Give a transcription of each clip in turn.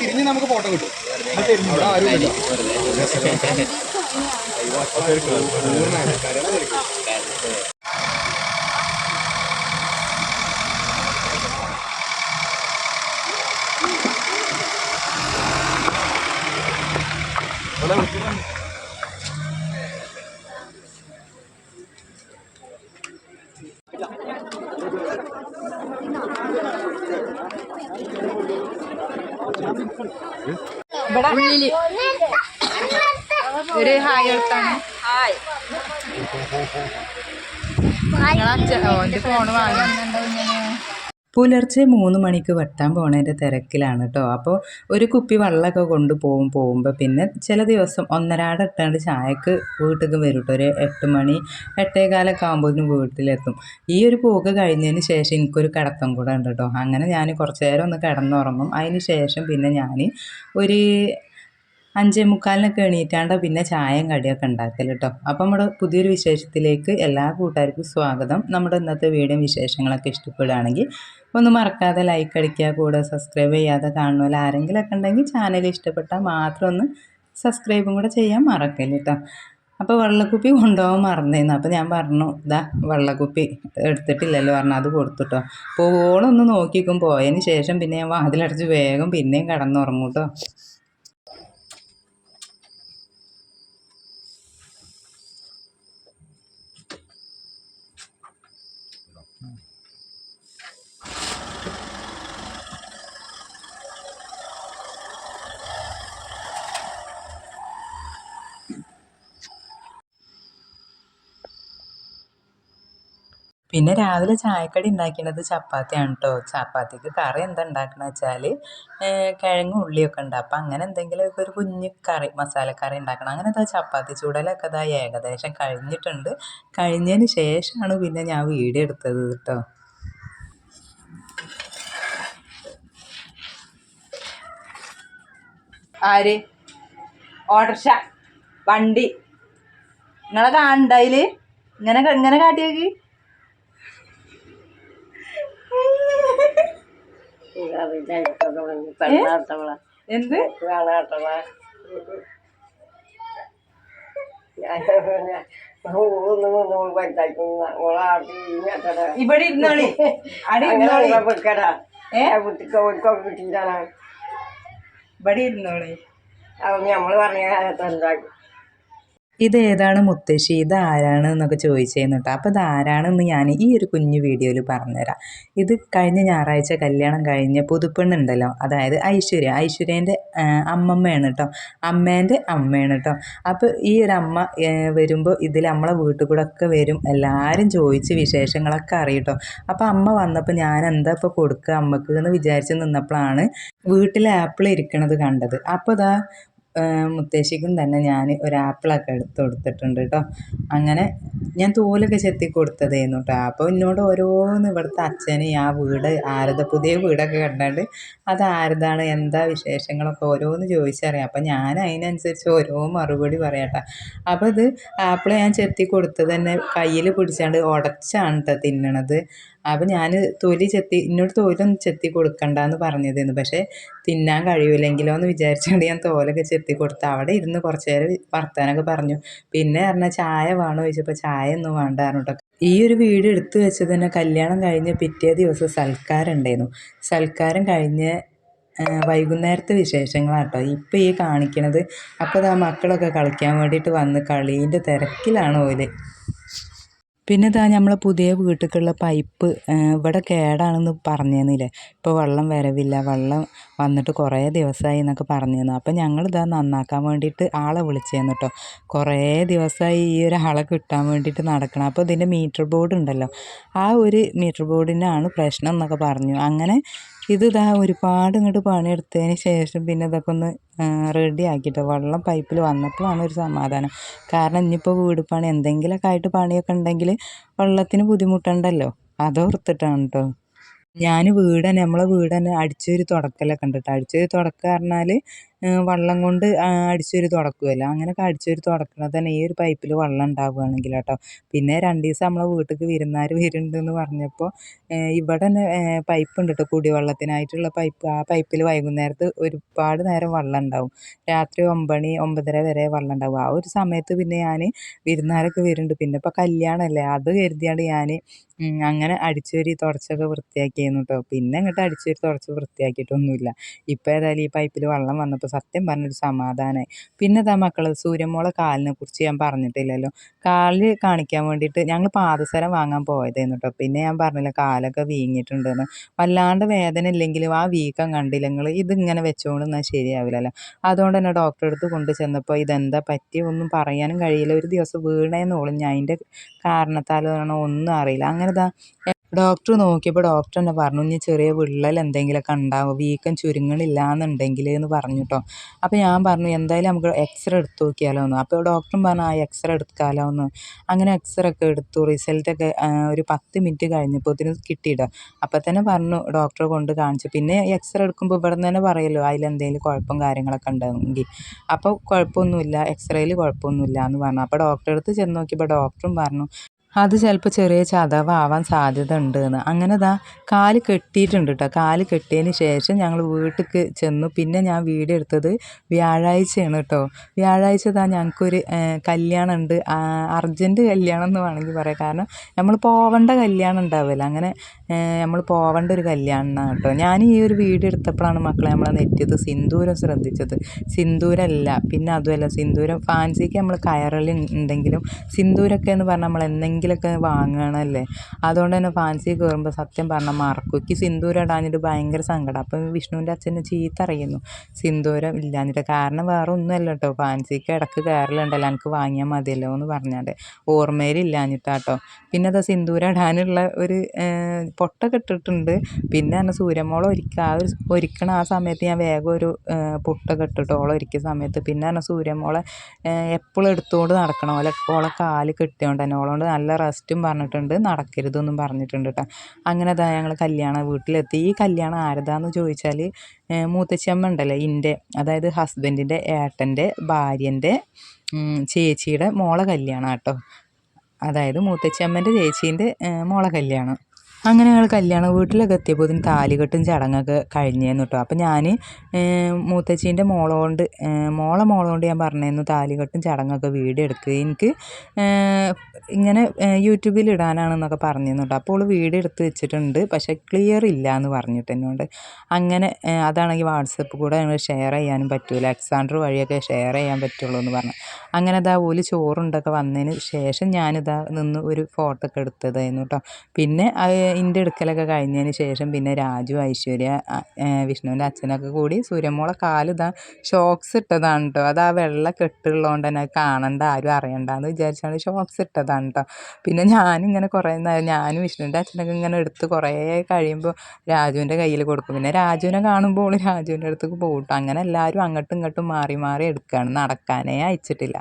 തിരിഞ്ഞ് നമുക്ക് ഫോട്ടോ കിട്ടും. അവിടെ ആരും ഇല്ല കരട് തിരിക്കും. ഇവിടെ ഉള്ളിൽ നിങ്ങളെ ഫോണ് പുലർച്ചെ മൂന്ന് മണിക്ക് വെട്ടാൻ പോണതിന്റെ തിരക്കിലാണ് കേട്ടോ അപ്പോൾ ഒരു കുപ്പി വെള്ളമൊക്കെ കൊണ്ട് പോകും പോകുമ്പോൾ പിന്നെ ചില ദിവസം ഒന്നരാട് എട്ടാണ്ട് ചായക്ക് വീട്ടിലേക്ക് വരും കേട്ടോ ഒരു എട്ട് മണി എട്ടേകാലൊക്കെ ആകുമ്പോഴത്തേനും വീട്ടിലെത്തും. ഈ ഒരു പോക്ക് കഴിഞ്ഞതിന് ശേഷം എനിക്കൊരു കിടത്തം കൂടെ ഉണ്ട് കേട്ടോ അങ്ങനെ ഞാൻ കുറച്ച് നേരം ഒന്ന് കിടന്നുറങ്ങും. അതിന് ശേഷം പിന്നെ ഞാൻ ഒരു അഞ്ചേ മുക്കാലിനൊക്കെ എണീറ്റാണ്ട് പിന്നെ ചായയും കടിയൊക്കെ ഉണ്ടാക്കൽ കേട്ടോ അപ്പം നമ്മുടെ പുതിയൊരു വിശേഷത്തിലേക്ക് എല്ലാ കൂട്ടുകാർക്കും സ്വാഗതം. നമ്മുടെ ഇന്നത്തെ വീഡിയോ വിശേഷങ്ങളൊക്കെ ഇഷ്ടപ്പെടുകയാണെങ്കിൽ ഒന്ന് മറക്കാതെ ലൈക്ക് അടിക്കുക കൂടെ സബ്സ്ക്രൈബ് ചെയ്യാതെ കാണുമല്ല ആരെങ്കിലുമൊക്കെ ഉണ്ടെങ്കിൽ ചാനൽ ഇഷ്ടപ്പെട്ടാൽ മാത്രം ഒന്ന് സബ്സ്ക്രൈബും കൂടെ ചെയ്യാൻ മറക്കല്ല കേട്ടോ അപ്പോൾ വെള്ളക്കുപ്പി കൊണ്ടുപോകാൻ മറന്നേന്ന്. അപ്പോൾ ഞാൻ പറഞ്ഞു ഇതാ വെള്ളക്കുപ്പി എടുത്തിട്ടില്ലല്ലോ പറഞ്ഞു. അത് കൊടുത്തുട്ടോ പോകോളൊന്ന് നോക്കിക്കും. പോയതിന് ശേഷം പിന്നെ ഞാൻ വാതിലടച്ച് വേഗം പിന്നെയും കിടന്നുറങ്ങും പിന്നെ രാവിലെ ചായക്കടി ഉണ്ടാക്കുന്നത് ചപ്പാത്തിയാണ് കേട്ടോ ചപ്പാത്തിക്ക് കറി എന്താ ഉണ്ടാക്കണ വെച്ചാൽ കിഴങ്ങും ഉള്ളിയൊക്കെ ഉണ്ട്. അപ്പം അങ്ങനെ എന്തെങ്കിലുമൊക്കെ ഒരു കുഞ്ഞ് കറി മസാലക്കറി ഉണ്ടാക്കണം. അങ്ങനെ ഇതാ ചപ്പാത്തി ചൂടലൊക്കെ ഇതാ ഏകദേശം കഴിഞ്ഞിട്ടുണ്ട്. കഴിഞ്ഞതിന് ശേഷമാണ് പിന്നെ ഞാൻ വീഡിയോ എടുത്തത് കേട്ടോ ആര്? ഓട്ടർഷ വണ്ടി. നിങ്ങളെ കാണണ്ടായിൽ ഇങ്ങനെ ഇങ്ങനെ കാട്ടി നോക്കി എന്ത്? ഇവിടെ ഇരുന്നോളി. അടി ഇരുന്നോളി. ഇവിടെ ഇരുന്നോളി. നമ്മൾ പറഞ്ഞ എന്താക്കി ഇതേതാണ് മുത്തശ്ശി? ഇത് ആരാണ് എന്നൊക്കെ ചോദിച്ചേന്ന് കേട്ടോ. അപ്പോൾ ഇത് ആരാണെന്ന് ഞാൻ ഈ ഒരു കുഞ്ഞു വീഡിയോയിൽ പറഞ്ഞുതരാം. ഇത് കഴിഞ്ഞ ഞായറാഴ്ച കല്യാണം കഴിഞ്ഞ പുതുപ്പെണ്ണുണ്ടല്ലോ. അതായത് ഐശ്വര്യ. ഐശ്വര്യേന്റെ അമ്മമ്മയാണ് കേട്ടോ. അമ്മേന്റെ അമ്മയാണ് കേട്ടോ. അപ്പോൾ ഈ ഒരു അമ്മ വരുമ്പോൾ ഇതിൽ നമ്മളെ വീട്ടിൽ കൂടെ ഒക്കെ വരും. എല്ലാവരും ചോദിച്ച് വിശേഷങ്ങളൊക്കെ അറിയും കേട്ടോ. അപ്പോൾ അമ്മ വന്നപ്പോൾ ഞാൻ എന്താ ഇപ്പോൾ കൊടുക്കുക അമ്മയ്ക്ക് എന്ന് വിചാരിച്ച് നിന്നപ്പോഴാണ് വീട്ടിൽ ആപ്പിൾ ഇരിക്കണത് കണ്ടത്. അപ്പോൾ ഇതാ മുത്തശ്ശിക്കും തന്നെ ഞാൻ ഒരു ആപ്പിളൊക്കെ എടുത്ത് കൊടുത്തിട്ടുണ്ട് കേട്ടോ അങ്ങനെ ഞാൻ തോലൊക്കെ ചെത്തി കൊടുത്തതായിരുന്നു കേട്ടോ അപ്പോൾ എന്നോട് ഓരോന്ന് ഇവിടുത്തെ അച്ഛന് ആ വീട് ആരത പുതിയ വീടൊക്കെ കണ്ടാണ്ട് അത് ആരതാണ് എന്താ വിശേഷങ്ങളൊക്കെ ഓരോന്ന് ചോദിച്ചറിയാം. അപ്പം ഞാൻ അതിനനുസരിച്ച് ഓരോ മറുപടി പറയാട്ടോ അപ്പോൾ ഇത് ആപ്പിൾ ഞാൻ ചെത്തി കൊടുത്തത് തന്നെ കയ്യിൽ പിടിച്ചാണ്ട് ഉടച്ചാണ് കേട്ടോ തിന്നണത്. അപ്പോൾ ഞാൻ തൊലി ചെത്തി എന്നോട് തോലൊന്നും ചെത്തി കൊടുക്കണ്ടെന്ന് പറഞ്ഞതായിരുന്നു. പക്ഷേ തിന്നാൻ കഴിയൂലെങ്കിലോ എന്ന് വിചാരിച്ചുകൊണ്ട് ഞാൻ തോലൊക്കെ ചെത്തി കൊടുത്ത് അവിടെ ഇരുന്ന് കുറച്ച് നേരം വർത്താനൊക്കെ പറഞ്ഞു. പിന്നെ പറഞ്ഞാൽ ചായ വേണോ ചോദിച്ചപ്പോൾ ചായ ഒന്നും വേണ്ട കേട്ടോ ഈ ഒരു വീട് എടുത്തു വെച്ചത് തന്നെ കല്യാണം കഴിഞ്ഞ് പിറ്റേ ദിവസം സൽക്കാരം ഉണ്ടായിരുന്നു സൽക്കാരം കഴിഞ്ഞ് വൈകുന്നേരത്തെ വിശേഷങ്ങളാണ് കേട്ടോ ഇപ്പോൾ ഈ കാണിക്കണത്. അപ്പോൾ ആ മക്കളൊക്കെ കളിക്കാൻ വേണ്ടിയിട്ട് വന്ന് കളീന്റെ തിരക്കിലാണ് ഓൽ. പിന്നെ ഇതാ നമ്മൾ പുതിയ വീട്ടിലേക്കുള്ള പൈപ്പ് ഇവിടെ കേടാണെന്ന് പറഞ്ഞേന്നില്ലേ? ഇപ്പോൾ വെള്ളം വരവില്ല വെള്ളം വന്നിട്ട് കുറേ ദിവസമായി എന്നൊക്കെ പറഞ്ഞിരുന്നു അപ്പോൾ ഞങ്ങൾ ഇതാ നന്നാക്കാൻ വേണ്ടിയിട്ട് ആളെ വിളിച്ചേന്ന് കേട്ടോ കുറേ ദിവസമായി ഈ ഒരു ആളെ കിട്ടാൻ വേണ്ടിയിട്ട് നടക്കണം. അപ്പോൾ ഇതിന്റെ മീറ്റർ ബോർഡ് ഉണ്ടല്ലോ ആ ഒരു മീറ്റർ ബോർഡിനാണ് പ്രശ്നം എന്നൊക്കെ പറഞ്ഞു. അങ്ങനെ ഇത് ഇതാ ഒരുപാട് ഇങ്ങോട്ട് പണിയെടുത്തതിന് ശേഷം പിന്നെ ഇതൊക്കെ ഒന്ന് റെഡി ആക്കിയിട്ട് വെള്ളം പൈപ്പിൽ വന്നപ്പോഴാണ് ഒരു സമാധാനം. കാരണം ഇനിയിപ്പോൾ വീട് പണി എന്തെങ്കിലുമൊക്കെ ആയിട്ട് പണിയൊക്കെ ഉണ്ടെങ്കിൽ വെള്ളത്തിന് ബുദ്ധിമുട്ടുണ്ടല്ലോ. അതോർത്തിട്ടാണ് കേട്ടോ ഞാൻ വീട് തന്നെ നമ്മളെ വീട് തന്നെ അടിച്ചൊരു തുടക്കലൊക്കെ ഉണ്ട് കേട്ടോ അടിച്ചൊരു തുടക്കം പറഞ്ഞാൽ വെള്ളം കൊണ്ട് അടിച്ചൊരു തുടക്കുമല്ലോ അങ്ങനെയൊക്കെ അടിച്ചൊരു തുടക്കണത് തന്നെ ഈ ഒരു പൈപ്പിൽ വെള്ളം ഉണ്ടാവുകയാണെങ്കിൽ കേട്ടോ. പിന്നെ രണ്ട് ദിവസം നമ്മളെ വീട്ടിലേക്ക് വിരുന്നുകാർ വരുന്നുണ്ടെന്ന് പറഞ്ഞപ്പോൾ ഇവിടെ തന്നെ പൈപ്പ് ഉണ്ട് കേട്ടോ കുടിവെള്ളത്തിനായിട്ടുള്ള പൈപ്പ്. ആ പൈപ്പിൽ വൈകുന്നേരത്ത് ഒരുപാട് നേരം വെള്ളം ഉണ്ടാവും. രാത്രി ഒമ്പണി ഒമ്പതര വരെ വെള്ളം ഉണ്ടാവും. ആ ഒരു സമയത്ത് പിന്നെ ഞാൻ വിരുന്നുകാരൊക്കെ വരുന്നുണ്ട്. പിന്നെ ഇപ്പോൾ കല്യാണമല്ലേ അത് കരുതിയാണ്ട് ഞാൻ അങ്ങനെ അടിച്ചുവാരി തുടച്ചൊക്കെ വൃത്തിയാക്കിയിരുന്നു കേട്ടോ. പിന്നെ അങ്ങോട്ട് അടിച്ചുവാരി തുടച്ച് വൃത്തിയാക്കിയിട്ടൊന്നുമില്ല. ഇപ്പോൾ ഏതായാലും ഈ പൈപ്പിൽ വെള്ളം വന്നപ്പോൾ സത്യം പറഞ്ഞൊരു സമാധാനമായി പിന്നെ ഇതാ മക്കൾ സൂര്യമോളെ കാലിനെ കുറിച്ച് ഞാൻ പറഞ്ഞിട്ടില്ലല്ലോ. കാൽ കാണിക്കാൻ വേണ്ടിയിട്ട് ഞങ്ങൾ പാദസരം വാങ്ങാൻ പോയതായിരുന്നു കേട്ടോ പിന്നെ ഞാൻ പറഞ്ഞില്ല കാലൊക്കെ വീങ്ങിയിട്ടുണ്ടെന്ന്. വല്ലാണ്ട് വേദന ഇല്ലെങ്കിലും ആ വീക്കം കണ്ടില്ല നിങ്ങൾ ഇതിങ്ങനെ വെച്ചുകൊണ്ട് നിന്നാൽ ശരിയാവില്ലല്ലോ. അതുകൊണ്ട് തന്നെ ഡോക്ടറെ അടുത്ത് കൊണ്ട് ചെന്നപ്പോൾ ഇതെന്താ പറ്റി ഒന്നും പറയാനും കഴിയില്ല. ഒരു ദിവസം വീണേന്നോളും. ഞാൻ അതിന്റെ കാരണത്താലാണോ ഒന്നും അറിയില്ല. അങ്ങനെ ഡോക്ടർ നോക്കിയപ്പോൾ ഡോക്ടർ തന്നെ പറഞ്ഞു ഇനി ചെറിയ വിള്ളൽ എന്തെങ്കിലുമൊക്കെ ഉണ്ടാവും വീക്കം ചുരുങ്ങണില്ല എന്നുണ്ടെങ്കിൽ എന്ന് പറഞ്ഞു കേട്ടോ അപ്പോൾ ഞാൻ പറഞ്ഞു എന്തായാലും നമുക്ക് എക്സ്റേ എടുത്ത് നോക്കിയാലോ എന്ന് അപ്പോൾ ഡോക്ടറും പറഞ്ഞു ആ എക്സ്റേ എടുക്കാലോ എന്ന് അങ്ങനെ എക്സ്റേ ഒക്കെ എടുത്തു. റിസൾട്ടൊക്കെ ഒരു പത്ത് മിനിറ്റ് കഴിഞ്ഞപ്പോൾ ഇതിന് കിട്ടിയിട്ടോ അപ്പോൾ തന്നെ പറഞ്ഞു ഡോക്ടറെ കൊണ്ട് കാണിച്ചു. പിന്നെ എക്സ്റേ എടുക്കുമ്പോൾ ഇവിടെ നിന്ന് തന്നെ പറയുമല്ലോ അതിലെന്തെങ്കിലും കുഴപ്പം കാര്യങ്ങളൊക്കെ ഉണ്ടെങ്കിൽ. അപ്പോൾ കുഴപ്പമൊന്നുമില്ല എക്സ്റേയിൽ കുഴപ്പമൊന്നുമില്ല എന്ന് പറഞ്ഞു. അപ്പോൾ ഡോക്ടറെ അടുത്ത് ചെന്ന് നോക്കിയപ്പോൾ ഡോക്ടറും പറഞ്ഞു അത് ചിലപ്പോൾ ചെറിയ ചതവാവാൻ സാധ്യത ഉണ്ട് എന്ന് അങ്ങനെ ദാ കാൽ കെട്ടിയിട്ടുണ്ട് കേട്ടോ കാൽ കെട്ടിയതിന് ശേഷം ഞങ്ങൾ വീട്ടിലേക്ക് ചെന്നു. പിന്നെ ഞാൻ വീഡിയോ എടുത്തത് വ്യാഴാഴ്ചയാണ് കേട്ടോ വ്യാഴാഴ്ച ദാ ഞങ്ങൾക്കൊരു കല്യാണം ഉണ്ട് അർജന്റ് കല്യാണം എന്ന് വേണമെങ്കിൽ പറയാം. കാരണം നമ്മൾ പോവേണ്ട കല്യാണം ഉണ്ടാവില്ല. അങ്ങനെ നമ്മൾ പോവേണ്ട ഒരു കല്യാണമാണ് കേട്ടോ ഞാൻ ഈ ഒരു വീഡിയോ എടുത്തപ്പോഴാണ് മക്കളെ നമ്മളെ നെറ്റിയത് സിന്ദൂരം ശ്രദ്ധിച്ചത്. സിന്ദൂരമല്ല പിന്നെ അതുമല്ല സിന്ദൂരം ഫാൻസിക്ക് നമ്മൾ കയറൽ ഉണ്ടെങ്കിലും സിന്ദൂരമൊക്കെ എന്ന് പറഞ്ഞാൽ നമ്മൾ എന്തെങ്കിലുമൊക്കെ വാങ്ങണമല്ലേ അതുകൊണ്ട് തന്നെ ഫാൻസി കയറുമ്പോൾ സത്യം പറഞ്ഞാൽ മറക്കും. എനിക്ക് സിന്ദൂരം ഇടാഞ്ഞിട്ട് ഭയങ്കര സങ്കടം. അപ്പം വിഷ്ണുവിന്റെ അച്ഛനെ ചീത്ത അറിയുന്നു. സിന്ദൂരം ഇല്ലാഞ്ഞിട്ട് കാരണം വേറെ ഒന്നുമല്ല കേട്ടോ ഫാൻസിക്ക് ഇടയ്ക്ക് കയറലുണ്ടല്ലോ എനിക്ക് വാങ്ങിയാൽ മതിയല്ലോ എന്ന് പറഞ്ഞാണ്ട്. ഓർമ്മയിൽ ഇല്ലാഞ്ഞിട്ടാട്ടോ പിന്നെ അത് സിന്ദൂരം ഇടാനുള്ള ഒരു പൊട്ടൊക്കെ ഇട്ടിട്ടുണ്ട്. പിന്നെ പറഞ്ഞാൽ സൂര്യമോൾ ഒരിക്കുക ആ ഒരു ഒരുക്കണ ആ സമയത്ത് ഞാൻ വേഗം ഒരു പൊട്ടൊക്കെ ഇട്ടിട്ട് ഓളെ ഒരുക്കിയ സമയത്ത്. പിന്നെ പറഞ്ഞാൽ സൂര്യമോളെ എപ്പോഴും എടുത്തുകൊണ്ട് നടക്കണം ഓളെ ഓളെ കാൽ കെട്ടിയോണ്ട് തന്നെ. ഓളോണ്ട് നല്ല റെസ്റ്റും പറഞ്ഞിട്ടുണ്ട്. നടക്കരുതെന്നും പറഞ്ഞിട്ടുണ്ട് കേട്ടോ അങ്ങനെ അതാ ഞങ്ങൾ കല്യാണം വീട്ടിലെത്തി. ഈ കല്യാണം ആരതാന്ന് ചോദിച്ചാൽ മൂത്തച്ഛമ്മ ഉണ്ടല്ലോ. ഇന്റെ അതായത് ഹസ്ബൻഡിന്റെ ഏട്ടന്റെ ഭാര്യന്റെ ചേച്ചിയുടെ മോളെ കല്യാണം കേട്ടോ അതായത് മൂത്തച്ഛമ്മന്റെ ചേച്ചീന്റെ മോളെ കല്യാണം. അങ്ങനെ ഞങ്ങൾ കല്യാണ വീട്ടിലൊക്കെ എത്തിയപ്പോൾ ഇതിന് താലികെട്ടും ചടങ്ങൊക്കെ കഴിഞ്ഞേന്നു കേട്ടോ അപ്പം ഞാൻ മൂത്തച്ചീന്റെ മോളോണ്ട് മോളെ മോളോണ്ട് ഞാൻ പറഞ്ഞിരുന്നു താലികെട്ടും ചടങ്ങൊക്കെ വീഡിയോ എടുക്കുക എനിക്ക് ഇങ്ങനെ യൂട്യൂബിൽ ഇടാനാണെന്നൊക്കെ പറഞ്ഞിരുന്നു കേട്ടോ അപ്പോൾ വീഡിയോ എടുത്ത് വെച്ചിട്ടുണ്ട്. പക്ഷേ ക്ലിയർ ഇല്ല എന്ന് പറഞ്ഞിട്ട് എന്നോട്. അങ്ങനെ അതാണെങ്കിൽ വാട്സപ്പ് കൂടെ ഞങ്ങൾ ഷെയർ ചെയ്യാനും പറ്റൂല. അലക്സാണ്ടർ വഴിയൊക്കെ ഷെയർ ചെയ്യാൻ പറ്റുള്ളൂ എന്ന് പറഞ്ഞു. അങ്ങനെ അതാ ഓൽ ചോറുണ്ടൊക്കെ വന്നതിന് ശേഷം ഞാനിതാ നിന്ന് ഒരു ഫോട്ടോ ഒക്കെ എടുത്തതായിരുന്നു കേട്ടോ പിന്നെ എന്റെ എടുക്കലൊക്കെ കഴിഞ്ഞതിന് ശേഷം പിന്നെ രാജു ഐശ്വര്യ വിഷ്ണുവിന്റെ അച്ഛനൊക്കെ കൂടി സൂര്യമോളെ കാലിതാ ഷോക്സ് ഇട്ടതാണ് കേട്ടോ അത് ആ വെള്ള കെട്ടുള്ളതുകൊണ്ട് തന്നെ കാണണ്ട ആരും അറിയണ്ടെന്ന് വിചാരിച്ചാണ് ഷോക്സ് ഇട്ടതാണ് കേട്ടോ പിന്നെ ഞാനിങ്ങനെ കുറേ ഞാനും വിഷ്ണുവിന്റെ അച്ഛനൊക്കെ ഇങ്ങനെ എടുത്ത് കുറേ കഴിയുമ്പോൾ രാജുവിന്റെ കയ്യിൽ കൊടുക്കും. പിന്നെ രാജുവിനെ കാണുമ്പോൾ രാജുവിന്റെ അടുത്തേക്ക് പോകും കേട്ടോ അങ്ങനെ എല്ലാവരും അങ്ങോട്ടും ഇങ്ങോട്ടും മാറി മാറി എടുക്കുകയാണ് നടക്കാനേ അയച്ചിട്ടില്ല.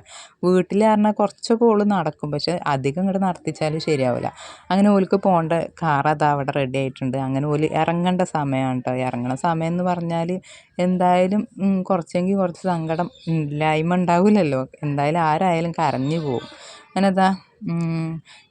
വീട്ടിൽ പറഞ്ഞാൽ കുറച്ചൊക്കെ ഓൾ നടക്കും. പക്ഷെ അധികം ഇങ്ങോട്ട് നടത്തിച്ചാലും ശരിയാവില്ല. അങ്ങനെ ഓൾക്ക് പോകേണ്ട കാർ അതാ അവിടെ റെഡി ആയിട്ടുണ്ട്. അങ്ങനെ ഓൽ ഇറങ്ങേണ്ട സമയമാണ് കേട്ടോ ഇറങ്ങണ സമയം എന്ന് പറഞ്ഞാൽ എന്തായാലും കുറച്ചെങ്കിൽ കുറച്ച് സങ്കടം ഇല്ലായ്മ ഉണ്ടാവില്ലല്ലോ എന്തായാലും ആരായാലും കരഞ്ഞു പോകും. അങ്ങനെ അതാ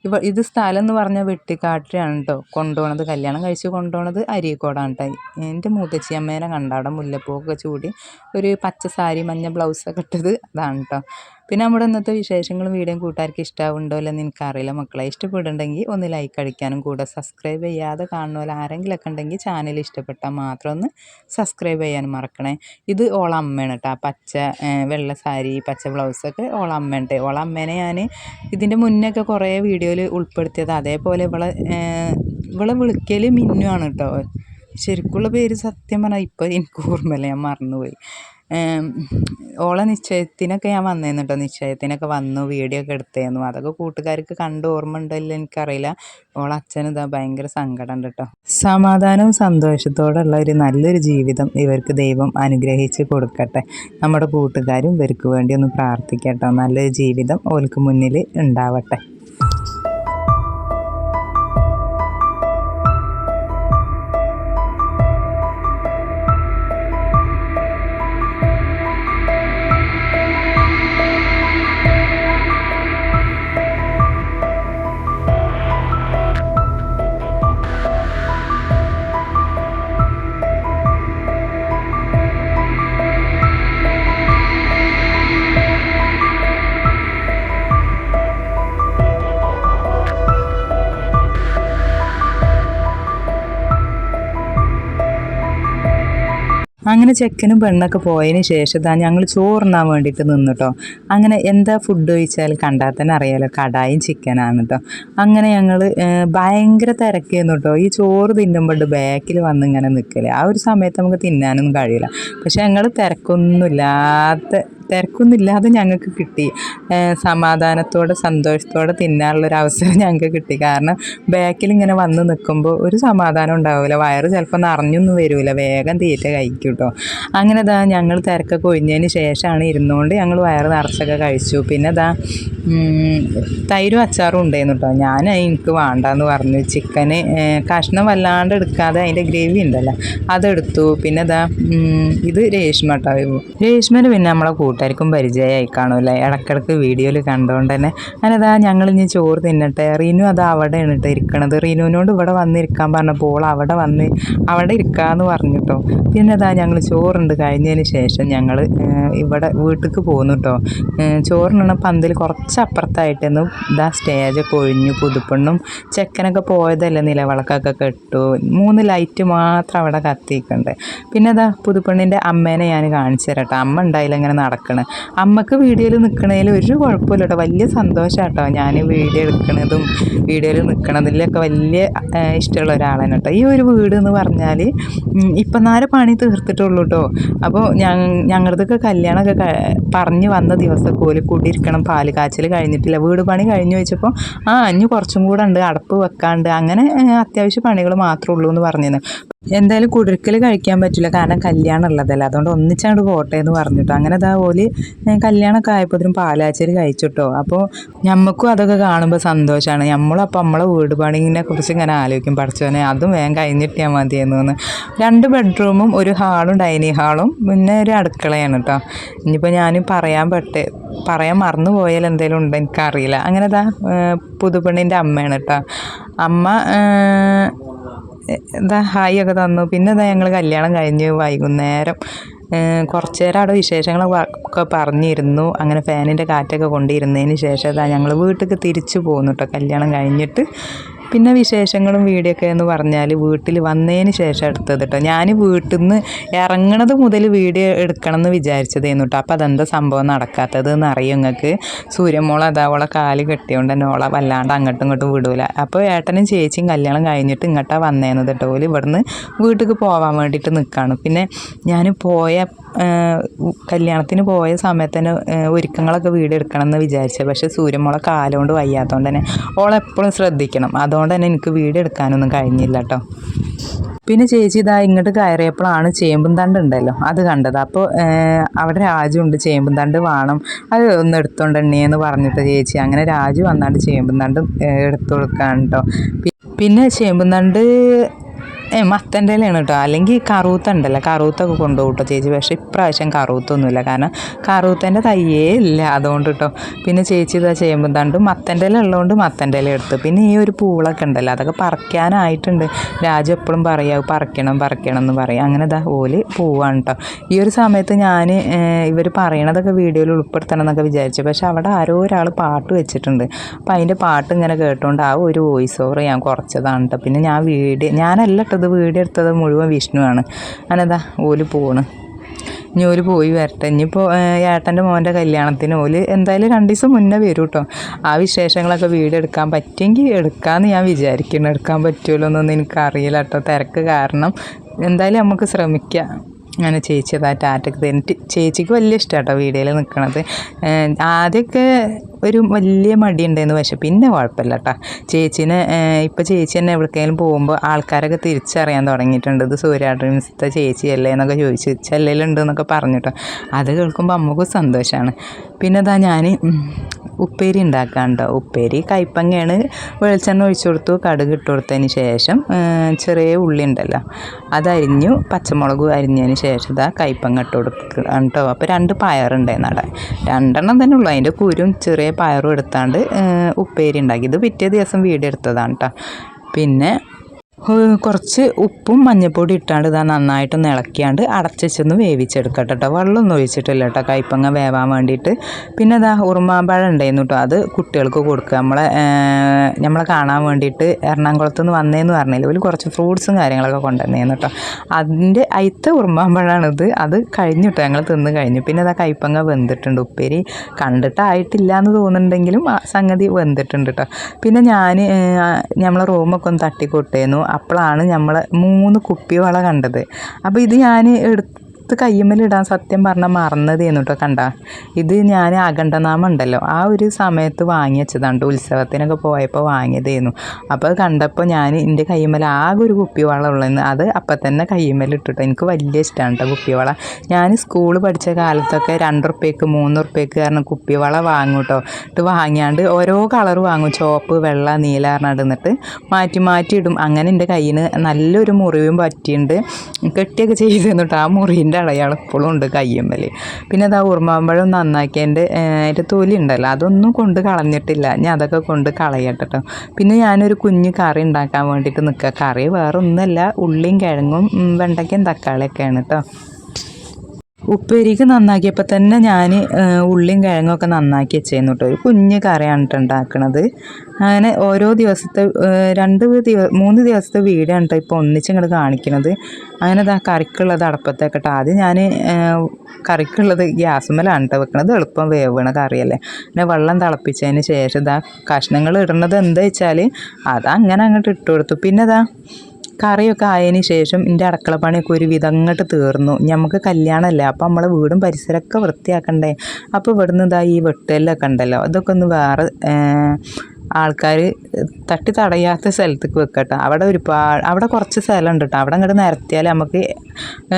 ഇവ ഇത് സ്ഥലം എന്ന് പറഞ്ഞാൽ വെട്ടിക്കാട്ടിലാണ് കേട്ടോ കൊണ്ടുപോണത്. കല്യാണം കഴിച്ച് കൊണ്ടുപോണത് അരീക്കോടാണ് കേട്ടോ എന്റെ മൂത്തച്ചി അമ്മേനെ കണ്ട. അവിടെ മുല്ലപ്പൂവൊക്കെ ചൂടി ഒരു പച്ച സാരി മഞ്ഞ ബ്ലൗസൊക്കെ ഇട്ടത് അതാണ് കേട്ടോ പിന്നെ നമ്മുടെ ഇന്നത്തെ വിശേഷങ്ങളും വീഡിയോയും കൂട്ടുകാർക്ക് ഇഷ്ടമാവുണ്ടോ അല്ലെന്ന് എനിക്കറിയില്ല. മക്കളെ ഇഷ്ടപ്പെടുന്നുണ്ടെങ്കിൽ ഒന്ന് ലൈക്ക് അടിക്കാനും കൂടെ സബ്സ്ക്രൈബ് ചെയ്യാതെ കാണുന്ന പോലെ ആരെങ്കിലുമൊക്കെ ഉണ്ടെങ്കിൽ ചാനൽ ഇഷ്ടപ്പെട്ടാൽ മാത്രം ഒന്ന് സബ്സ്ക്രൈബ് ചെയ്യാനും മറക്കണേ. ഇത് ഓള അമ്മയാണ് കേട്ടോ പച്ച വെള്ള സാരി പച്ച ബ്ലൗസൊക്കെ ഓള അമ്മയുണ്ട് ഓള അമ്മേനെ ഞാൻ ഇതിന്റെ മുന്നേ കുറേ വീഡിയോയിൽ ഉൾപ്പെടുത്തിയത്. അതേപോലെ ഇവളെ ഇവളെ വിളിക്കൽ ആണ് കേട്ടോ. ശരിക്കുള്ള പേര് സത്യം പറഞ്ഞാൽ ഇപ്പോൾ എനിക്ക് ഓർമ്മയില്ല. ഞാൻ മറന്നുപോയി. ഓളെ നിശ്ചയത്തിനൊക്കെ ഞാൻ വന്നേന്നു കേട്ടോ നിശ്ചയത്തിനൊക്കെ വന്നു വീഡിയോ ഒക്കെ എടുത്തേന്നു. അതൊക്കെ കൂട്ടുകാർക്ക് കണ്ട് ഓർമ്മ ഉണ്ടല്ലോ എനിക്കറിയില്ല. ഓളെ അച്ഛനും ഇതാ ഭയങ്കര സങ്കടമുണ്ട് കേട്ടോ സമാധാനവും സന്തോഷത്തോടുള്ള ഒരു നല്ലൊരു ജീവിതം ഇവർക്ക് ദൈവം അനുഗ്രഹിച്ച് കൊടുക്കട്ടെ. നമ്മുടെ കൂട്ടുകാരും ഇവർക്ക് വേണ്ടി ഒന്ന് പ്രാർത്ഥിക്കട്ടോ. നല്ലൊരു ജീവിതം ഓൾക്ക് മുന്നിൽ ഉണ്ടാവട്ടെ. അങ്ങനെ ചെക്കനും പെണ്ണൊക്കെ പോയതിന് ശേഷം താ ഞങ്ങൾ ചോറുണ്ണാൻ വേണ്ടിയിട്ട് നിന്നു കേട്ടോ അങ്ങനെ എന്താ ഫുഡ് ചോദിച്ചാൽ കണ്ടാൽ തന്നെ അറിയാലോ കടായും ചിക്കനാണ് കേട്ടോ അങ്ങനെ ഞങ്ങൾ ഭയങ്കര തിരക്കായിരുന്നു കേട്ടോ ഈ ചോറ് തിന്നുമ്പോൾ ബാക്കിൽ വന്ന് ഇങ്ങനെ നിൽക്കൽ ആ ഒരു സമയത്ത് നമുക്ക് തിന്നാനൊന്നും കഴിയില്ല. പക്ഷെ ഞങ്ങൾ തിരക്കൊന്നുമില്ലാത്ത തിരക്കൊന്നുമില്ലാതെ ഞങ്ങൾക്ക് കിട്ടി. സമാധാനത്തോടെ സന്തോഷത്തോടെ തിന്നാനുള്ളൊരു അവസരം ഞങ്ങൾക്ക് കിട്ടി. കാരണം ബാക്കിൽ ഇങ്ങനെ വന്ന് നിൽക്കുമ്പോൾ ഒരു സമാധാനം ഉണ്ടാവില്ല വയറ് ചിലപ്പോൾ നിറഞ്ഞൊന്നും വരില്ല വേഗം തീറ്റ കഴിക്കും കേട്ടോ അങ്ങനെ ഇതാ ഞങ്ങൾ തിരക്കൊക്കെ ഒഴിഞ്ഞതിന് ശേഷമാണ് ഇരുന്നുകൊണ്ട് ഞങ്ങൾ വയറ് നിറച്ചൊക്കെ കഴിച്ചു. പിന്നെ ഇതാ തൈരും അച്ചാറും ഉണ്ടായിരുന്നു കേട്ടോ ഞാൻ എനിക്ക് വേണ്ടാന്ന് പറഞ്ഞു. ചിക്കന് കഷ്ണം വല്ലാണ്ട് എടുക്കാതെ അതിന്റെ ഗ്രേവി ഉണ്ടല്ലോ അതെടുത്തു. പിന്നെ ഇതാ ഇത് രേഷ്മ കേട്ടോ രേഷ്മന് പിന്നെ നമ്മളെ കൂട്ടുകാർക്കും പരിചയമായി കാണുമല്ലേ ഇടക്കിടക്ക് വീഡിയോയിൽ കണ്ടുകൊണ്ട് തന്നെ ഞാനതാ ഞങ്ങൾ ഇനി ചോറ് തിന്നട്ടെ? റീനു അത് അവിടെയാണ് കേട്ടോ ഇരിക്കണത്. റീനുവിനോട് ഇവിടെ വന്നിരിക്കാൻ പറഞ്ഞപ്പോൾ അവിടെ വന്ന് അവിടെ ഇരിക്കാന്ന് പറഞ്ഞിട്ടോ പിന്നെ അതാ ഞങ്ങൾ ചോറുണ്ട് കഴിഞ്ഞതിന് ശേഷം ഞങ്ങൾ ഇവിടെ വീട്ടിലേക്ക് പോന്നു കേട്ടോ ചോറിനുള്ള പന്തിൽ കുറച്ച് അപ്പുറത്തായിട്ടൊന്ന് ഇതാ സ്റ്റേജ് ഒഴിഞ്ഞു പുതുപ്പെണ്ണും ചെക്കനൊക്കെ പോയതല്ലേ നിലവിളക്കൊക്കെ കെട്ടു. മൂന്ന് ലൈറ്റ് മാത്രം അവിടെ കത്തിയിട്ടുണ്ട്. പിന്നെ അതാ പുതുപ്പെണ്ണിന്റെ അമ്മേനെ ഞാൻ കാണിച്ചു തരാം കേട്ടോ അമ്മ ഉണ്ടായില്ല ഇങ്ങനെ നടക്കണ് അമ്മയ്ക്ക് വീഡിയോയിൽ നിൽക്കണതിൽ ഒരു കുഴപ്പമില്ല കേട്ടോ വലിയ സന്തോഷം കേട്ടോ ഞാൻ വീഡിയോ എടുക്കണതും വീഡിയോയിൽ നിൽക്കണതിലൊക്കെ വലിയ ഇഷ്ടമുള്ള ഒരാളാണ് കേട്ടോ ഈ ഒരു വീട് എന്ന് പറഞ്ഞാൽ ഇപ്പം നാല് പണി തീർത്തിട്ടുള്ളൂ കേട്ടോ അപ്പോൾ ഞങ്ങളുടെയൊക്കെ കല്യാണമൊക്കെ പറഞ്ഞ് വന്ന ദിവസം കോലി കൂടിയിരിക്കണം. പാൽ കാച്ചൽ കഴിഞ്ഞിട്ടില്ല. വീട് പണി കഴിഞ്ഞു വെച്ചപ്പോൾ ആ അഞ്ഞു കുറച്ചും കൂടെ ഉണ്ട്. അടപ്പ് വെക്കാണ്ട്. അങ്ങനെ അത്യാവശ്യ പണികൾ മാത്രമേ ഉള്ളൂ എന്ന് പറഞ്ഞിരുന്നു. എന്തായാലും കുടുക്കൽ കഴിക്കാൻ പറ്റില്ല. കാരണം കല്യാണം ഉള്ളതല്ല. അതുകൊണ്ട് ഒന്നിച്ചങ്ങോട്ട് പോട്ടെ എന്ന് പറഞ്ഞിട്ടോ. അങ്ങനെ അതാ പോലെ ഞാൻ കല്യാണമൊക്കെ ആയപ്പോഴത്തേനും പാലാച്ചേരി കഴിച്ചിട്ടോ. അപ്പോൾ ഞമ്മക്കും അതൊക്കെ കാണുമ്പോൾ സന്തോഷമാണ് നമ്മളപ്പോൾ നമ്മളെ വീട് പണിനെ കുറിച്ച് ഇങ്ങനെ ആലോചിക്കും. പഠിച്ചോനെ അതും വേഗം കഴിഞ്ഞിട്ടിയാൽ മതിയെന്ന് തോന്നുന്നു രണ്ട് ബെഡ്റൂമും ഒരു ഹാളും ഡൈനിങ് ഹാളും പിന്നെ ഒരു അടുക്കളയാണ് കേട്ടോ ഇനിയിപ്പോൾ ഞാൻ പറയാൻ പെട്ട് പറയാൻ മറന്നു പോയാൽ എന്തെങ്കിലും ഉണ്ടോ എനിക്കറിയില്ല. അങ്ങനെ അതാ പുതുപ്പെണ്ണിന്റെ അമ്മയാണ് കേട്ടോ അമ്മ എന്താ ഹായ് ഒക്കെ തന്നു. പിന്നെ ഇതാ ഞങ്ങൾ കല്യാണം കഴിഞ്ഞ് വൈകുന്നേരം കുറച്ചു നേരം അവിടെ വിശേഷങ്ങൾ ഒക്കെ പറഞ്ഞിരുന്നു. അങ്ങനെ ഫാനിന്റെ കാറ്റൊക്കെ കൊണ്ടിരുന്നതിന് ശേഷം ഇതാ ഞങ്ങൾ വീട്ടിലേക്ക് തിരിച്ചു പോകുന്നു കേട്ടോ കല്യാണം കഴിഞ്ഞിട്ട് പിന്നെ വിശേഷങ്ങളും വീഡിയോ ഒക്കെ എന്ന് പറഞ്ഞാൽ വീട്ടിൽ വന്നതിന് ശേഷം എടുത്തത് കേട്ടോ ഞാൻ വീട്ടിൽ നിന്ന് ഇറങ്ങണത് മുതൽ വീഡിയോ എടുക്കണം എന്ന് വിചാരിച്ചതേന്നു കേട്ടോ അപ്പോൾ അതെന്താ സംഭവം നടക്കാത്തത് എന്ന് അറിയും നിങ്ങൾക്ക് സൂര്യമോൾ അതാ അവളെ കാൽ കെട്ടിയോണ്ട് തന്നെ ഓളെ വല്ലാണ്ട് അങ്ങോട്ടും ഇങ്ങോട്ടും വിടൂല. അപ്പോൾ ഏട്ടനും ചേച്ചിയും കല്യാണം കഴിഞ്ഞിട്ട് ഇങ്ങോട്ടാണ് വന്നേന്നത് കേട്ടോ ഓൽ ഇവിടുന്ന് വീട്ടിലേക്ക് പോകാൻ വേണ്ടിയിട്ട് നിൽക്കുകയാണ് പിന്നെ ഞാൻ പോയ കല്യാണത്തിന് പോയ സമയത്ത് തന്നെ ഒരുക്കങ്ങളൊക്കെ വീടെടുക്കണം എന്ന് വിചാരിച്ചത് പക്ഷേ സൂര്യമോളെ കാലുകൊണ്ട് വയ്യാത്തതുകൊണ്ട് തന്നെ ഓളെപ്പോഴും ശ്രദ്ധിക്കണം. അതുകൊണ്ട് തന്നെ എനിക്ക് വീഡിയോ എടുക്കാനൊന്നും കഴിഞ്ഞില്ല കേട്ടോ പിന്നെ ചേച്ചി ഇതാ ഇങ്ങോട്ട് കയറിയപ്പോഴാണ് ചേമ്പും തണ്ട് ഉണ്ടല്ലോ അത് കണ്ടത്. അപ്പോൾ അവിടെ രാജു ഉണ്ട് ചേമ്പും തണ്ട് വേണം. അത് ഒന്ന് എടുത്തോണ്ട് എണ്ണിയെന്ന് പറഞ്ഞിട്ട് ചേച്ചി അങ്ങനെ രാജു വന്നാണ്ട് ചേമ്പും തണ്ട് എടുത്തു കൊടുക്കാൻ കേട്ടോ പിന്നെ ചേമ്പും തണ്ട് മത്തന്റെ ഇലയാണ് കേട്ടോ. അല്ലെങ്കിൽ കറൂത്ത ഉണ്ടല്ലോ കറൂത്തൊക്കെ ചേച്ചി. പക്ഷേ ഇപ്രാവശ്യം കറൂത്തൊന്നുമില്ല. കാരണം കറൂത്തന്റെ തയ്യേ ഇല്ല അതുകൊണ്ട് കേട്ടോ. പിന്നെ ചേച്ചി ഇതാ ചെയ്യുമ്പോൾ തണ്ട് മത്തന്റെ ഇല ഉള്ളതുകൊണ്ട് മത്തന്റെ ഇല എടുത്തു. പിന്നെ ഈ ഒരു പൂളൊക്കെ ഉണ്ടല്ലോ അതൊക്കെ പറിക്കാനായിട്ടുണ്ട്. രാജു എപ്പോഴും പറയാം പറിക്കണം പറിക്കണം എന്ന് പറയും. അങ്ങനെ ഇതാ ഓൽ പോവാണ് കേട്ടോ. ഈ ഒരു സമയത്ത് ഞാൻ ഇവർ പറയണതൊക്കെ വീഡിയോയിൽ ഉൾപ്പെടുത്തണം എന്നൊക്കെ വിചാരിച്ചു. പക്ഷെ അവിടെ ആരോ ഒരാൾ പാട്ട് വെച്ചിട്ടുണ്ട്. അപ്പം അതിന്റെ പാട്ട് ഇങ്ങനെ കേട്ടുകൊണ്ട് ആ ഒരു വോയിസ് ഓവർ ഞാൻ കുറച്ചതാണ് കേട്ടോ. പിന്നെ ഞാൻ വീഡിയോ ഞാനല്ല ഇട്ടത് വീഡിയോ എടുത്തത് മുഴുവൻ വിഷ്ണുവാണ്. അനതാ ഓൽ പോണ്. ഇനി ഓൽ പോയി വരട്ടെ. ഇനിയിപ്പോൾ ഏട്ടന്റെ മോന്റെ കല്യാണത്തിന് ഓൽ എന്തായാലും രണ്ട് ദിവസം മുന്നേ വരും കേട്ടോ ആ വിശേഷങ്ങളൊക്കെ വീഡിയോ എടുക്കാൻ പറ്റുമെങ്കിൽ എടുക്കാമെന്ന് ഞാൻ വിചാരിക്കുന്നു. എടുക്കാൻ പറ്റുമല്ലോ എന്നൊന്നും എനിക്കറിയില്ല കേട്ടോ തിരക്ക് കാരണം എന്തായാലും നമുക്ക് ശ്രമിക്കാം. അങ്ങനെ ചേച്ചി അതാ ടാറ്റക്ക് തന്നിട്ട് ചേച്ചിക്ക് വലിയ ഇഷ്ടമാണ് കേട്ടോ വീഡിയോയിൽ നിൽക്കണത് ആദ്യമൊക്കെ ഒരു വലിയ മടിയുണ്ടായിരുന്നു. പക്ഷെ പിന്നെ കുഴപ്പമില്ല കേട്ടോ ചേച്ചീനെ ഇപ്പോൾ ചേച്ചി തന്നെ എവിടേക്കെങ്കിലും പോകുമ്പോൾ ആൾക്കാരൊക്കെ തിരിച്ചറിയാൻ തുടങ്ങിയിട്ടുണ്ട്. ഇത് സൂര്യ ഡ്രീംസിത്തെ ചേച്ചിയല്ലേ എന്നൊക്കെ ചോദിച്ചു. ചെല്ലലുണ്ട് എന്നൊക്കെ പറഞ്ഞു കേട്ടോ അത് കേൾക്കുമ്പോൾ അമ്മക്കും സന്തോഷമാണ് പിന്നെ ഇതാ ഞാൻ ഉപ്പേരി ഉണ്ടാക്കാണ്ടോ ഉപ്പേരി കൈപ്പങ്ങയാണ് വെളിച്ചെണ്ണ ഒഴിച്ചു കൊടുത്തു കടുക് ഇട്ട് കൊടുത്തതിന് ശേഷം ചെറിയ ഉള്ളി ഉണ്ടല്ലോ അതരിഞ്ഞു പച്ചമുളക് അരിഞ്ഞതിന് ശേഷം ഇതാ കൈപ്പങ്ങ ഇട്ട് കൊടുക്കുക കേട്ടോ അപ്പോൾ രണ്ട് പയറുണ്ടായിരുന്നു അവിടെ. രണ്ടെണ്ണം തന്നെ ഉള്ളൂ. അതിന്റെ കുരും ചെറിയ പയറും എടുത്താണ്ട് ഉപ്പേരി ഉണ്ടാക്കി. ഇത് പിറ്റേ ദിവസം വീഡിയോ എടുത്തതാണ് കേട്ടോ പിന്നെ കുറച്ച് ഉപ്പും മഞ്ഞൾപ്പൊടി ഇട്ടാണ്ട് ഇതാ നന്നായിട്ട് ഇളക്കിയാണ്ട് അടച്ചൊന്ന് വേവിച്ചെടുക്കട്ടെ കേട്ടോ വെള്ളമൊന്നും ഒഴിച്ചിട്ടില്ല കേട്ടോ കൈപ്പങ്ങ വേവാൻ വേണ്ടിയിട്ട്. പിന്നെ ഇതാ ഉറുമാമ്പഴം ഉണ്ടായിരുന്നു കേട്ടോ അത് കുട്ടികൾക്ക് കൊടുക്കുക. നമ്മളെ നമ്മളെ കാണാൻ വേണ്ടിയിട്ട് എറണാകുളത്ത് നിന്ന് വന്നേന്ന് പറഞ്ഞില്ല? ഒരു കുറച്ച് ഫ്രൂട്ട്സും കാര്യങ്ങളൊക്കെ കൊണ്ടുവന്നേന്ന് കേട്ടോ അതിന്റെ അയിത്ത ഉറുമാമ്പഴമാണിത് അത് കഴിഞ്ഞു കേട്ടോ ഞങ്ങൾ തിന്ന് കഴിഞ്ഞു. പിന്നെ ഇതാ കൈപ്പങ്ങ വെന്തിട്ടുണ്ട്. ഉപ്പേരി കണ്ടിട്ടായിട്ടില്ല എന്ന് തോന്നുന്നുണ്ടെങ്കിലും സംഗതി വെന്തിട്ടുണ്ട് കേട്ടോ പിന്നെ ഞാൻ നമ്മളെ റൂമൊക്കെ ഒന്ന് തട്ടിക്കൊട്ടേന്നു. അപ്പോഴാണ് നമ്മൾ മൂന്ന് കുപ്പിവള കണ്ടത്. അപ്പോൾ ഇത് ഞാൻ എടുത്ത് കയ്യുമ്മലിടാൻ സത്യം പറഞ്ഞാൽ മറന്നതേന്നു കേട്ടോ കണ്ട. ഇത് ഞാൻ അഖണ്ഡനാമം ഉണ്ടല്ലോ ആ ഒരു സമയത്ത് വാങ്ങി വെച്ചതാണ്. ഉത്സവത്തിനൊക്കെ പോയപ്പോൾ വാങ്ങിയതേന്നു. അപ്പോൾ കണ്ടപ്പോൾ ഞാൻ എന്റെ കയ്യുമ്മൽ ആകെ ഒരു കുപ്പിവള ഉള്ളതെന്ന് അത് അപ്പം തന്നെ കയ്യമ്മലിട്ടിട്ടോ. എനിക്ക് വലിയ ഇഷ്ടമാണ് കേട്ടോ കുപ്പിവള. ഞാൻ സ്കൂൾ പഠിച്ച കാലത്തൊക്കെ രണ്ട് മൂന്നുറുപ്യക്ക് കാരണം കുപ്പിവള വാങ്ങും കേട്ടോ ഇത് വാങ്ങിയാണ്ട് ഓരോ കളർ വാങ്ങും. ചുവപ്പ് വെള്ള നീല എന്നിട്ട് മാറ്റി മാറ്റി ഇടും. അങ്ങനെ എന്റെ കയ്യിൽ നല്ലൊരു മുറിവും പറ്റിയിട്ടുണ്ട് കെട്ടിയൊക്കെ ചെയ്തു തന്നിട്ട് ആ മുറിന്റെ അടയാളം ഇപ്പോഴും ഉണ്ട് കയ്യുമ്മൽ. പിന്നെ അത് ആ നന്നാക്കി എന്റെ അതിന്റെ തൊലി ഉണ്ടല്ലോ അതൊന്നും കൊണ്ട് കളഞ്ഞിട്ടില്ല. ഞാൻ അതൊക്കെ കൊണ്ട് കളയട്ടോ പിന്നെ ഞാനൊരു കുഞ്ഞ് കറി ഉണ്ടാക്കാൻ വേണ്ടിയിട്ട് നിൽക്കുക. കറി വേറെ ഒന്നുമല്ല ഉള്ളിയും കിഴങ്ങും വെണ്ടയ്ക്കും തക്കാളിയൊക്കെയാണ് കേട്ടോ ഉപ്പേരിക്ക് നന്നാക്കിയപ്പോൾ തന്നെ ഞാൻ ഉള്ളിയും കിഴങ്ങൊക്കെ നന്നാക്കി വെച്ചേന്നു കേട്ടോ ഒരു കുഞ്ഞ് കറിയാണ് കേട്ടോ ഉണ്ടാക്കണത് അങ്ങനെ ഓരോ ദിവസത്തെ രണ്ട് ദിവ മൂന്ന് ദിവസത്തെ വീടാണ് കേട്ടോ ഇപ്പോൾ ഒന്നിച്ച് ഇങ്ങോട്ട് കാണിക്കണത്. അങ്ങനെ ഇതാ കറിക്കുള്ളത് അടപ്പത്തേക്ക് കേട്ടോ ആദ്യം ഞാൻ കറിക്കുള്ളത് ഗ്യാസുമ്മലാണ് കേട്ടോ വെക്കണത്. എളുപ്പം വേവണ കറിയല്ലേ. പിന്നെ വെള്ളം തിളപ്പിച്ചതിന് ശേഷം ഇതാ കഷ്ണങ്ങൾ ഇടുന്നത് എന്താ വെച്ചാൽ അതങ്ങനെ അങ്ങോട്ട് ഇട്ട് കൊടുത്തു. പിന്നെ ഇതാ കറിയൊക്കെ ആയതിന് ശേഷം എന്റെ അടുക്കള പണിയൊക്കെ ഒരു വിധം അങ്ങോട്ട് തീർന്നു. നമുക്ക് കല്യാണമല്ലേ അപ്പോൾ നമ്മളെ വീടും പരിസരമൊക്കെ വൃത്തിയാക്കണ്ടേ? അപ്പോൾ ഇവിടുന്ന് ഇതാ ഈ വെട്ടലൊക്കെ ഉണ്ടല്ലോ അതൊക്കെ ഒന്ന് വേറെ ആൾക്കാർ തട്ടി തടയാത്ത സ്ഥലത്തേക്ക് വെക്കട്ടെ. അവിടെ ഒരുപാട് അവിടെ കുറച്ച് സ്ഥലം ഉണ്ട് കേട്ടോ അവിടെ അങ്ങോട്ട് നിരത്തിയാൽ നമുക്ക്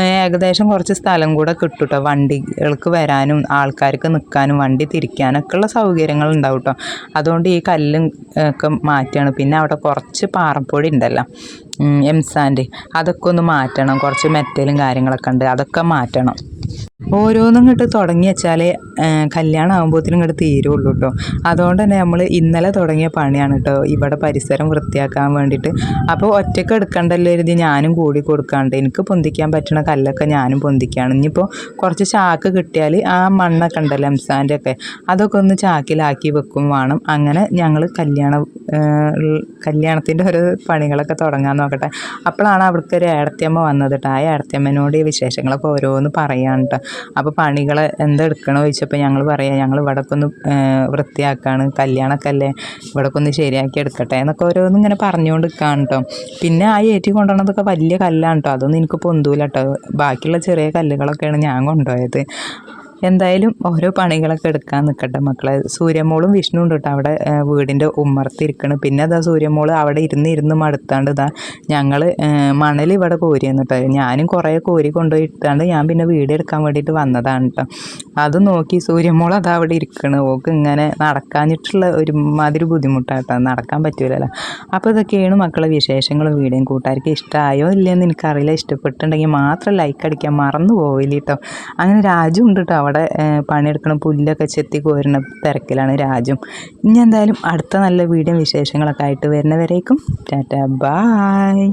ഏകദേശം കുറച്ച് സ്ഥലം കൂടെ കിട്ടും കേട്ടോ വണ്ടികൾക്ക് വരാനും ആൾക്കാർക്ക് നിൽക്കാനും വണ്ടി തിരിക്കാനൊക്കെ ഉള്ള സൗകര്യങ്ങൾ ഉണ്ടാവും കേട്ടോ അതുകൊണ്ട് ഈ കല്ലും ഒക്കെ മാറ്റുകയാണ് പിന്നെ അവിടെ കുറച്ച് പാറപ്പൊടി ഉണ്ടല്ലോ. എംസാൻഡ് അതൊക്കെ ഒന്ന് മാറ്റണം. കുറച്ച് മെറ്റലും കാര്യങ്ങളൊക്കെ ഉണ്ട്. അതൊക്കെ മാറ്റണം. ഓരോന്നും ഇങ്ങോട്ട് തുടങ്ങി വെച്ചാൽ കല്യാണം ആകുമ്പോഴത്തേനും ഇങ്ങോട്ട് തീരുള്ളൂ കേട്ടോ അതുകൊണ്ട് തന്നെ നമ്മൾ ഇന്നലെ തുടങ്ങിയ പണിയാണ് കേട്ടോ ഇവിടെ പരിസരം വൃത്തിയാക്കാൻ വേണ്ടിയിട്ട്. അപ്പോൾ ഒറ്റയ്ക്ക് എടുക്കണ്ടല്ലോ എഴുതി ഞാനും കൂടി കൊടുക്കാണ്ട്. എനിക്ക് പൊന്തിക്കാൻ പറ്റണ കല്ലൊക്കെ ഞാനും പൊന്തിക്കുകയാണ് ഇനിയിപ്പോൾ കുറച്ച് ചാക്ക് കിട്ടിയാൽ ആ മണ്ണൊക്കെ ഉണ്ടല്ലോ എംസാന്റെ ഒക്കെ. അതൊക്കെ ഒന്ന് ചാക്കിലാക്കി വെക്കും വേണം. അങ്ങനെ ഞങ്ങൾ കല്യാണം കല്യാണത്തിന്റെ ഓരോ പണികളൊക്കെ തുടങ്ങാൻ നോക്കട്ടെ. അപ്പോഴാണ് അവിടേക്ക് ഒരു ഏടത്തിയമ്മ വന്നത് കേട്ടോ ആ ഏടത്തിയമ്മനോട് ഈ വിശേഷങ്ങളൊക്കെ ഓരോന്ന് പറയാൻ കേട്ടോ അപ്പോൾ പണികൾ എന്തെടുക്കണോ ചോദിച്ചപ്പോൾ ഞങ്ങൾ പറയാം ഞങ്ങൾ ഇവിടെ ഒന്ന് വൃത്തിയാക്കാണ്. കല്യാണമൊക്കെ അല്ലേ? ഇവിടെ ഒന്ന് ശരിയാക്കി എടുക്കട്ടെ. എന്നൊക്കെ ഓരോന്ന് ഇങ്ങനെ പറഞ്ഞുകൊണ്ട് നിൽക്കുകയാണ് കേട്ടോ പിന്നെ ആ ഏറ്റി കൊണ്ടുവന്നതൊക്കെ വലിയ കല്ലാണ് കേട്ടോ അതൊന്നും എനിക്ക് പൊന്തൂല കേട്ടോ ബാക്കിയുള്ള ചെറിയ കല്ലുകളൊക്കെയാണ് ഞാൻ കൊണ്ടുപോയത്. എന്തായാലും ഓരോ പണികളൊക്കെ എടുക്കാൻ നിൽക്കട്ടെ മക്കളെ. സൂര്യമോളും വിഷ്ണു ഉണ്ട് കേട്ടോ അവിടെ വീടിന്റെ ഉമ്മർത്തിരിക്കണ് പിന്നെ അതാ സൂര്യമോൾ അവിടെ ഇരുന്ന് ഇരുന്ന് മടുത്താണ്ട് ഇതാ ഞങ്ങൾ മണൽ ഇവിടെ കോരിയെന്ന് കേട്ടോ. ഞാനും കുറേ കോരി കൊണ്ടുപോയി ഇട്ടാണ്ട് ഞാൻ പിന്നെ വീട് എടുക്കാൻ വേണ്ടിയിട്ട് വന്നതാണ് കേട്ടോ. അത് നോക്കി സൂര്യമോൾ അതാ അവിടെ ഇരിക്കണ്. ഓക്ക് ഇങ്ങനെ നടക്കാഞ്ഞിട്ടുള്ള ഒരു മാതിരി ബുദ്ധിമുട്ടാട്ടോ. നടക്കാൻ പറ്റൂലല്ലോ. അപ്പോൾ ഇതൊക്കെയാണ് മക്കളെ വിശേഷങ്ങളും വീഡിയോയും കൂട്ടുകാർക്ക് ഇഷ്ടമായോ ഇല്ലയെന്ന് എനിക്കറിയില്ല. ഇഷ്ടപ്പെട്ടുണ്ടെങ്കിൽ മാത്രം ലൈക്ക് അടിക്കാൻ മറന്നു പോവില്ല കേട്ടോ. അങ്ങനെ രാജു ഉണ്ട് കേട്ടോ അവിടെ പണിയെടുക്കണ പുല്ലൊക്കെ ചെത്തി കോരുന്ന തിരക്കിലാണ് രാജും. ഇനി എന്തായാലും അടുത്ത നല്ല വീഡിയോ വിശേഷങ്ങളൊക്കെ ആയിട്ട് വരുന്നവരേക്കും. Tata bye.